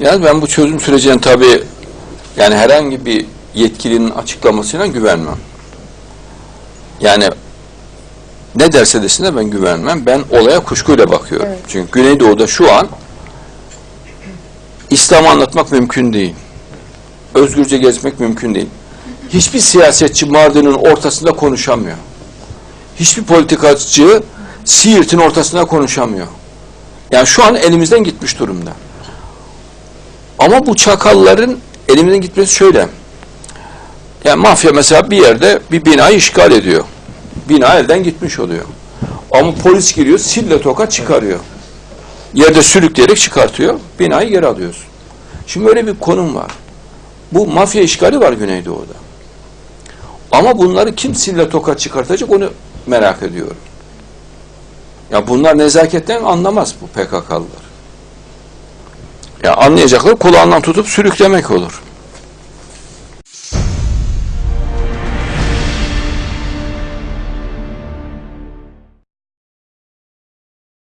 Yani ben bu çözüm sürecine tabii yani herhangi bir yetkilinin açıklamasına güvenmem. Yani ne derse desin de ben güvenmem. Ben olaya kuşkuyla bakıyorum. Evet. Çünkü Güneydoğu'da şu an İslam'ı anlatmak mümkün değil. Özgürce gezmek mümkün değil. Hiçbir siyasetçi Mardin'in ortasında konuşamıyor. Hiçbir politikacı Siirt'in ortasında konuşamıyor. Yani şu an elimizden gitmiş durumda. Ama bu çakalların elimizden gitmesi şöyle. Yani mafya mesela bir yerde bir binayı işgal ediyor. Bina elden gitmiş oluyor. Ama polis giriyor, sille toka çıkarıyor. Yerde sürükleyerek çıkartıyor, binayı geri alıyorsun. Şimdi böyle bir konum var. Bu mafya işgali var Güneydoğu'da. Ama bunları kim sille toka çıkartacak onu merak ediyorum. Ya bunlar nezaketten anlamaz bu PKK'lılar. Ya anlayacaklar kulağından tutup sürüklemek olur.